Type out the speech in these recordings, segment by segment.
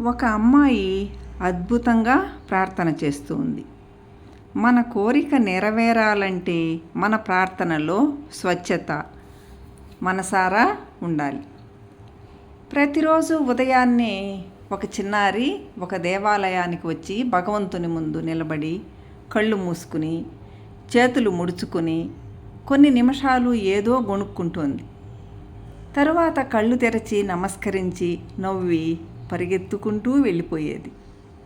ఒక అమ్మాయి అద్భుతంగా ప్రార్థన చేస్తూ ఉంది. మన కోరిక నెరవేరాలంటే మన ప్రార్థనలో స్వచ్ఛత మనసారా ఉండాలి. ప్రతిరోజు ఉదయాన్నే ఒక చిన్నారి ఒక దేవాలయానికి వచ్చి భగవంతుని ముందు నిలబడి కళ్ళు మూసుకుని చేతులు ముడుచుకుని కొన్ని నిమిషాలు ఏదో గొణుక్కుంటుంది. తరువాత కళ్ళు తెరచి నమస్కరించి నవ్వి పరిగెత్తుకుంటూ వెళ్ళిపోయేది.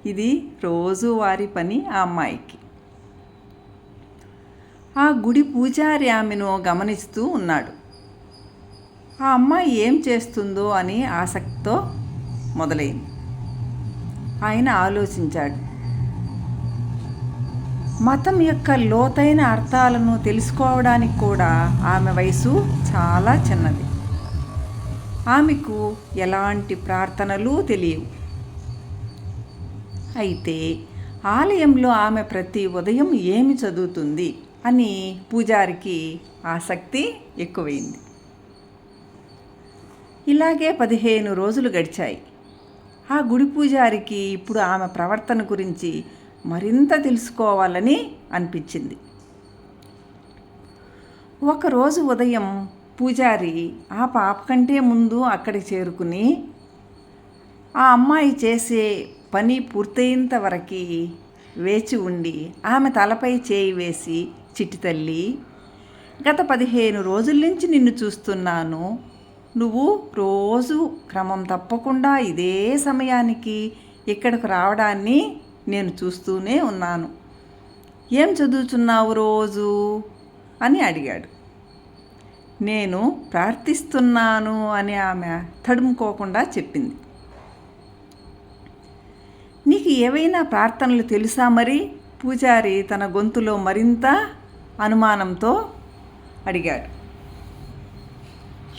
ఇది రోజువారి పని ఆ అమ్మాయికి. ఆ గుడి పూజారి ఆమెను గమనిస్తూ ఉన్నాడు. ఆ అమ్మాయి ఏం చేస్తుందో అని ఆసక్తితో మొదలైంది. ఆయన ఆలోచించాడు. మతం యొక్క లోతైన అర్థాలను తెలుసుకోవడానికి కూడా ఆమె వయసు చాలా చిన్నది. ఆమెకు ఎలాంటి ప్రార్థనలు తెలియవు. అయితే ఆలయంలో ఆమె ప్రతి ఉదయం ఏమి చదువుతుంది అని పూజారికి ఆసక్తి ఎక్కువైంది. ఇలాగే పదిహేను రోజులు గడిచాయి. ఆ గుడి పూజారికి ఇప్పుడు ఆమె ప్రవర్తన గురించి మరింత తెలుసుకోవాలని అనిపించింది. ఒకరోజు ఉదయం పూజారి ఆ పాప కంటే ముందు అక్కడికి చేరుకుని ఆ అమ్మాయి చేసే పని పూర్తయ్యేంత వరకు వేచి ఉండి ఆమె తలపై చేయి వేసి చిట్టి తల్లి గత పదిహేను రోజుల నుంచి నిన్ను చూస్తున్నాను. నువ్వు రోజు క్రమం తప్పకుండా ఇదే సమయానికి ఇక్కడికి రావడాన్ని నేను చూస్తూనే ఉన్నాను. ఏం చదువుతున్నావు రోజు? అని అడిగాడు. నేను ప్రార్థిస్తున్నాను అని ఆమె తడుముకోకుండా చెప్పింది. నీకు ఏవైనా ప్రార్థనలు తెలుసా మరి? పూజారి తన గొంతులో మరింత అనుమానంతో అడిగాడు.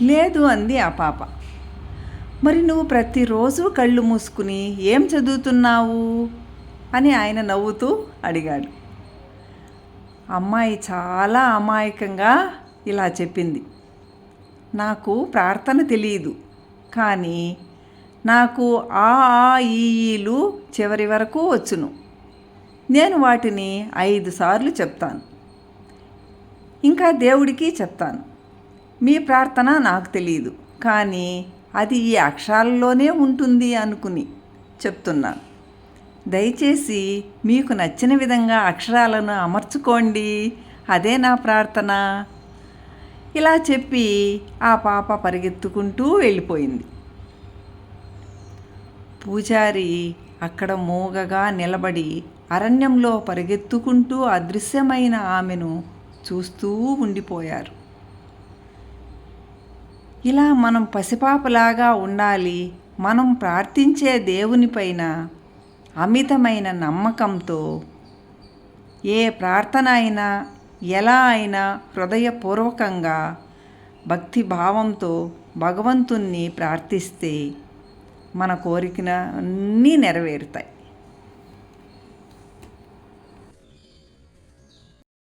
లేదు అంది ఆ పాప. మరి నువ్వు ప్రతిరోజు కళ్ళు మూసుకుని ఏం చదువుతున్నావు? అని ఆయన నవ్వుతూ అడిగాడు. అమ్మాయి చాలా అమాయకంగా ఇలా చెప్పింది. నాకు ప్రార్థన తెలియదు కానీ నాకు ఆ ఆ ఈలు చివరి వరకు వచ్చును. నేను వాటిని ఐదు సార్లు చెప్తాను. ఇంకా దేవుడికి చెప్తాను. మీ ప్రార్థన నాకు తెలియదు కానీ అది ఈ అక్షరాల్లోనే ఉంటుంది అనుకుని చెప్తున్నాను. దయచేసి మీకు నచ్చిన విధంగా అక్షరాలను అమర్చుకోండి. అదే నా ప్రార్థన. ఇలా చెప్పి ఆ పాప పరిగెత్తుకుంటూ వెళ్ళిపోయింది. పూజారి అక్కడ మూగగా నిలబడి అరణ్యంలో పరిగెత్తుకుంటూ అదృశ్యమైన ఆమెను చూస్తూ ఉండిపోయారు. ఇలా మనం పసిపాపలాగా ఉండాలి మనం ప్రార్థించే దేవునిపైన అమితమైన నమ్మకంతో ఏ ప్రార్థన అయినా ఎలా అయినా హృదయపూర్వకంగా భక్తి భావంతో భగవంతుణ్ణి ప్రార్థిస్తే మన కోరికన అన్నీ నెరవేరుతాయి.